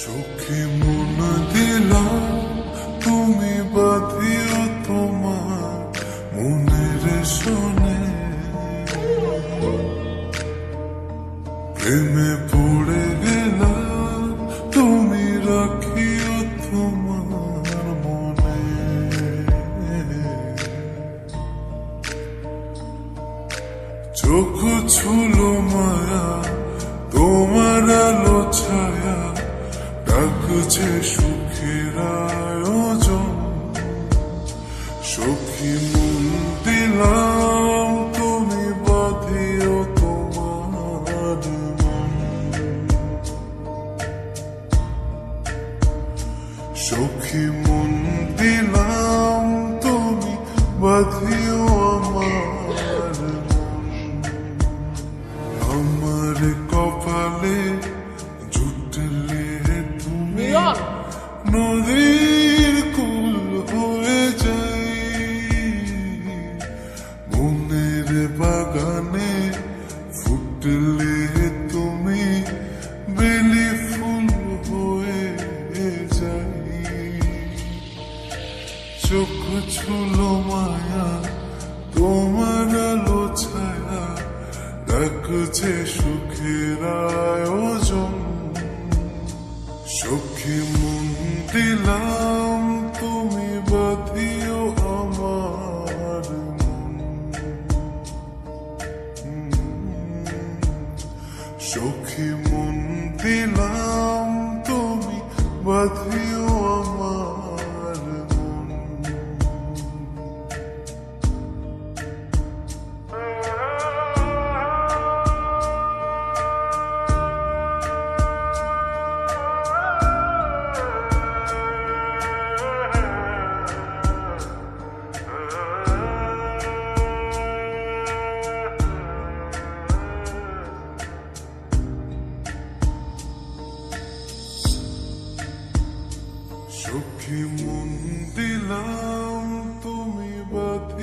চোখে মন দিলাম, তুমি বাঁধিও তোমার মনের শোনে। প্রেমে পড়ে গেলাম, তুমি রাখিও তোমার মনে। চোখ ছুলো মায়া সুখের আয়োজন সখী মন দিলাম তুমি বাঁধিও বাগানে ফুটলে তুমি বেলি ফুল হয়ে যাই চোখ ছুলো মায়া, তোমার আলো ছায়া ডাকছে সুখের আয়োজন। সখী মন দিলাম, তুমি বাঁধিও সখী মন দিলাম তুমি বাঁধিও চোখে মন দিলাম তুমি বাধে